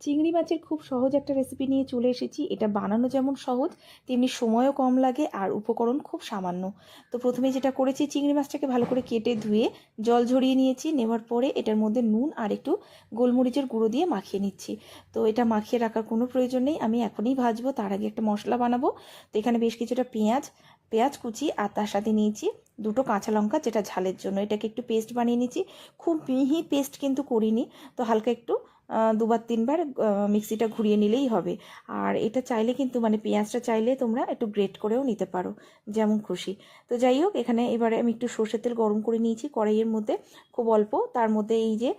চিংড়ি মাছের খুব সহজ একটা রেসিপি নিয়ে চলে এসেছি। এটা বানানো যেমন সহজ, তেমনি সময়ও কম লাগে আর উপকরণ খুব সামান্য। তো প্রথমে যেটা করেছি, চিংড়ি মাছটাকে ভালো করে কেটে ধুয়ে জল ঝরিয়ে নিয়েছি। নেওয়ার পরে এটার মধ্যে নুন আর একটু গোলমরিচের গুঁড়ো দিয়ে মাখিয়ে নিচ্ছি। তো এটা মাখিয়ে রাখার কোনো প্রয়োজন নেই। আমি এখনই ভাজবো, তার আগে একটা মশলা বানাবো। তো এখানে বেশ কিছুটা পেঁয়াজ পেঁয়াজ কুচি আর তার সাথে নিয়েছি দুটো কাঁচা লঙ্কা, যেটা ঝালের জন্য। এটাকে একটু পেস্ট বানিয়ে নিচ্ছি। খুব মিহি পেস্ট কিন্তু করিনি, তো হালকা একটু দুবার তিনবার মিক্সিটা ঘুরিয়ে নিলেই হবে। আর এটা চাইলে কিন্তু মানে পেঁয়াজটা চাইলে তোমরা একটু গ্রেট করেও নিতে পারো, যেমন খুশি। তো যাই হোক, এখানে এবারে আমি একটু সর্ষের তেল গরম করে নিয়েছি কড়াইয়ের মধ্যে। খুব অল্প, তার মধ্যে এই যে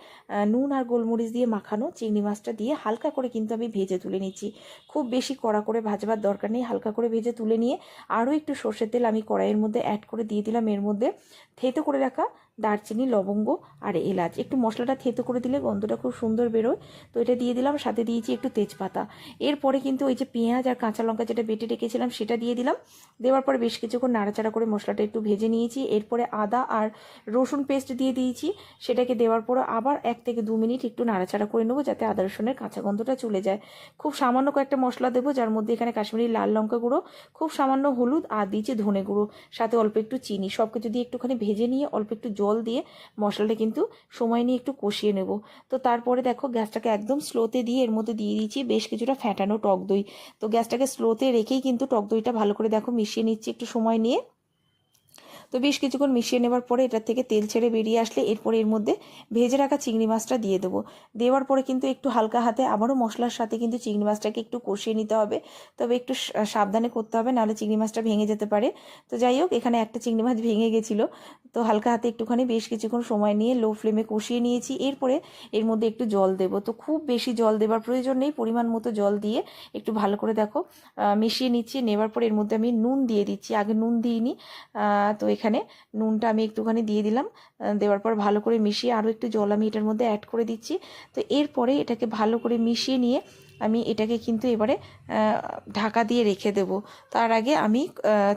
নুন আর গোলমরিচ দিয়ে মাখানো চিংড়ি মাছটা দিয়ে হালকা করে কিন্তু আমি ভেজে তুলে নিচ্ছি। খুব বেশি কড়া করে ভাজবার দরকার নেই, হালকা করে ভেজে তুলে নিয়ে আরও একটু সর্ষের তেল আমি কড়াইয়ের মধ্যে অ্যাড করে দিয়ে দিলাম। এর মধ্যে থেতো করে রাখা দারচিনি, লবঙ্গ আর এলাচ। একটু মশলাটা থেতো করে দিলে গন্ধটা খুব সুন্দর বেরোয়। তো এটা দিয়ে দিলাম, সাথে দিয়েছি একটু তেজপাতা। এরপরে কিন্তু ওই যে পেঁয়াজ আর কাঁচা লঙ্কা যেটা বেটে রেখেছিলাম, সেটা দিয়ে দিলাম। দেওয়ার পরে বেশ কিছুক্ষণ নাড়াচাড়া করে মশলাটা একটু ভেজে নিয়েছি। এরপরে আদা আর রসুন পেস্ট দিয়ে দিয়েছি। সেটাকে দেওয়ার পরে আবার এক থেকে দু মিনিট একটু নাড়াচাড়া করে নেব যাতে আদা, রসুনের কাঁচা গন্ধটা চলে যায়। খুব সামান্য কয়েকটা মশলা দেবো, যার মধ্যে এখানে কাশ্মীরি লাল লঙ্কা গুঁড়ো, খুব সামান্য হলুদ আর দিয়েছি ধনে গুঁড়ো। সাথে অল্প একটু চিনি সব কিছু দিয়ে একটুখানি ভেজে নিয়ে অল্প একটু জল দিয়ে মশলাটা কিন্তু সময় নিয়ে একটু কষিয়ে নেব। তো তারপরে দেখো গ্যাসটাকে একদম স্লোতে দিয়ে এর মধ্যে দিয়ে দিচ্ছি বেশ কিছুটা ফ্যাটানো টক দই। তো গ্যাসটাকে স্লোতে রেখেই কিন্তু টক দইটা ভালো করে দেখো মিশিয়ে নিচ্ছি একটু সময় নিয়ে। তো বেশ কিছুক্ষণ মিশিয়ে নেবার পরে এটার থেকে তেল ছেড়ে বেরিয়ে আসলে এরপরে এর মধ্যে ভেজে রাখা চিংড়ি মাছটা দিয়ে দেবো। দেওয়ার পরে কিন্তু একটু হালকা হাতে আবারও মশলার সাথে কিন্তু চিংড়ি মাছটাকে একটু কষিয়ে নিতে হবে। তবে একটু সাবধানে করতে হবে, নাহলে চিংড়ি মাছটা ভেঙে যেতে পারে। তো যাই হোক, এখানে একটা চিংড়ি মাছ ভেঙে গেছিল। তো হালকা হাতে একটুখানি বেশ কিছুক্ষণ সময় নিয়ে লো ফ্লেমে কষিয়ে নিয়েছি। এরপরে এর মধ্যে একটু জল দেব। তো খুব বেশি জল দেবার প্রয়োজন নেই, পরিমাণ মতো জল দিয়ে একটু ভালো করে দেখো মিশিয়ে নিচ্ছি। নেবার পরে এর মধ্যে আমি নুন দিয়ে দিচ্ছি। আগে নুন দিইনি তো এখানে নুনটা আমি একটুখানি দিয়ে দিলাম। দেওয়ার পর ভালো করে মিশিয়ে আরও একটু জল আমি এটার মধ্যে অ্যাড করে দিচ্ছি। তো এরপরে এটাকে ভালো করে মিশিয়ে নিয়ে আমি এটাকে কিন্তু এবারে ঢাকা দিয়ে রেখে দেব। তার আগে আমি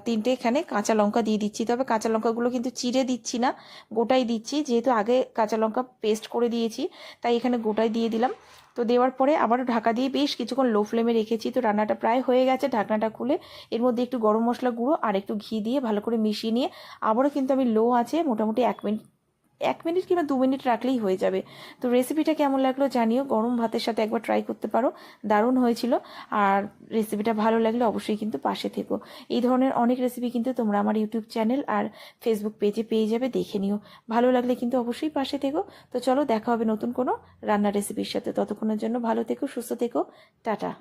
তিনটে এখানে কাঁচা লঙ্কা দিয়ে দিচ্ছি। তবে কাঁচা লঙ্কাগুলো কিন্তু চিড়ে দিচ্ছি না, গোটাই দিচ্ছি। যেহেতু আগে কাঁচা লঙ্কা পেস্ট করে দিয়েছি, তাই এখানে গোটাই দিয়ে দিলাম। তো দেওয়ার পরে আবারও ঢাকা দিয়ে বেশ কিছুক্ষণ লো ফ্লেমে রেখেছি। তো রান্নাটা প্রায় হয়ে গেছে, ঢাকনাটা খুলে এর মধ্যে একটু গরম মশলা গুঁড়ো আর একটু ঘি দিয়ে ভালো করে মিশিয়ে নিয়ে, আবারও কিন্তু আমি লো আছে মোটামুটি এক মিনিট এক মিনিট কিংবা দু মিনিট রাখলেই হয়ে যাবে। তো রেসিপিটা কেমন লাগল জানিও, গরম ভাতের সাথে একবার ট্রাই করতে পারো। দারুণ হয়েছিল। আর রেসিপিটা ভালো লাগলে অবশ্যই কিন্তু পাশে থেকো। এই ধরনের অনেক রেসিপি কিন্তু তোমরা আমার ইউটিউব চ্যানেল আর ফেসবুক পেজে পেয়ে যাবে, দেখে নিও। ভালো লাগলে কিন্তু অবশ্যই পাশে থেকো। তো চলো দেখা হবে নতুন কোনো রান্নার রেসিপির সাথে। ততক্ষণের জন্য ভালো থেকো, সুস্থ থেকো। টাটা।